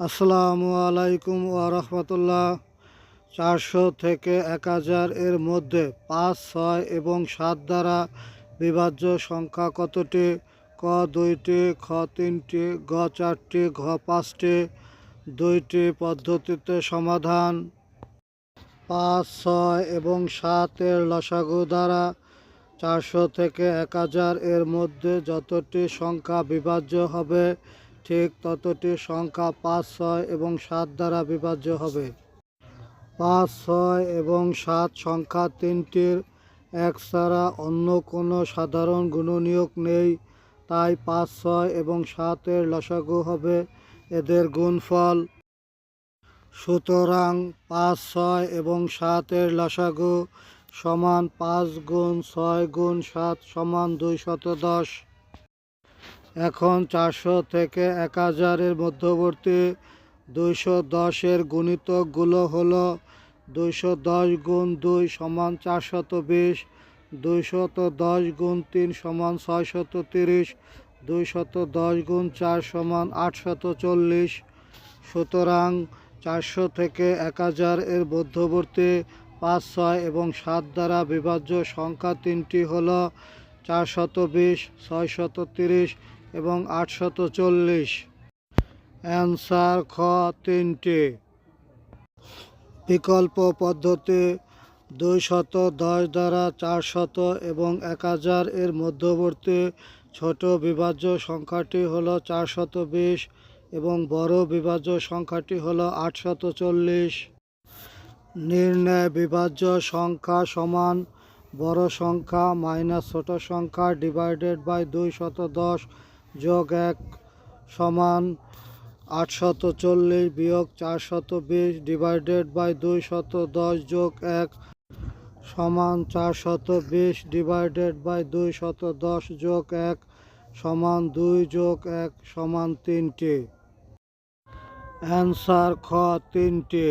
আসসালামু আলাইকুম রাহমাতুল্লাহ। চারশো থেকে এক হাজার এর মধ্যে পাঁচ, ছয় এবং সাত দ্বারা বিভাজ্য সংখ্যা কতটি? ক দুইটি, খ তিনটি, গ চারটি, ঘ পাঁচটি। দুইটি পদ্ধতিতে সমাধান। পাঁচ, ছয় এবং সাতের লসাগু দ্বারা চারশো থেকে এক হাজার এর মধ্যে যতটি সংখ্যা বিভাজ্য হবে ঠিক ততটি সংখ্যা পাঁচ, ছয় এবং সাত দ্বারা বিভাজ্য হবে। পাঁচ, ছয় এবং সাত সংখ্যা তিনটির এক ছাড়া অন্য কোনো সাধারণ গুণনীয়ক নেই, তাই পাঁচ, ছয় এবং সাতের লসাগু হবে এদের গুণফল। সুতরাং পাঁচ, ছয় এবং সাতের লসাগু সমান পাঁচ গুণ ছয় গুণ সাত সমান দুই শত দশ এখন চারশো থেকে এক হাজারের মধ্যবর্তী দুইশো দশের গুণিতকগুলো হলো দুইশো দশ গুণ দুই সমান চারশত বিশ, দুইশত দশ গুণ তিন সমান ছয়শত তিরিশ, দুইশত দশ গুণ চার সমান আটশত চল্লিশ। সুতরাং চারশো থেকে এক হাজার এর মধ্যবর্তী পাঁচ ছয় এবং সাত দ্বারা বিভাজ্য সংখ্যা তিনটি হলো চারশত বিশ, ছয়শত তিরিশ এবং আটশত চল্লিশ। অ্যান্সার খ তিনটি। বিকল্প পদ্ধতি দুই শত দশ দ্বারা চারশত এবং এক হাজার এর মধ্যবর্তী ছোট বিভাজ্য সংখ্যাটি হলো চারশত বিশ এবং বড় বিভাজ্য সংখ্যাটি হলো আটশত চল্লিশ। নির্ণয় বিভাজ্য সংখ্যা সমান বড় সংখ্যা মাইনাস ছোট সংখ্যা ডিভাইডেড বাই দুই শত দশ যোগ এক সমান আটশত চল্লিশ বিয়োগ চারশত বিশ ডিভাইডেড বাই দুই শত দশ যোগ এক সমান চারশত বিশ ডিভাইডেড বাই দুই শত দশ যোগ এক সমান দুই যোগ এক সমান তিনটি। অ্যান্সার খ তিনটি।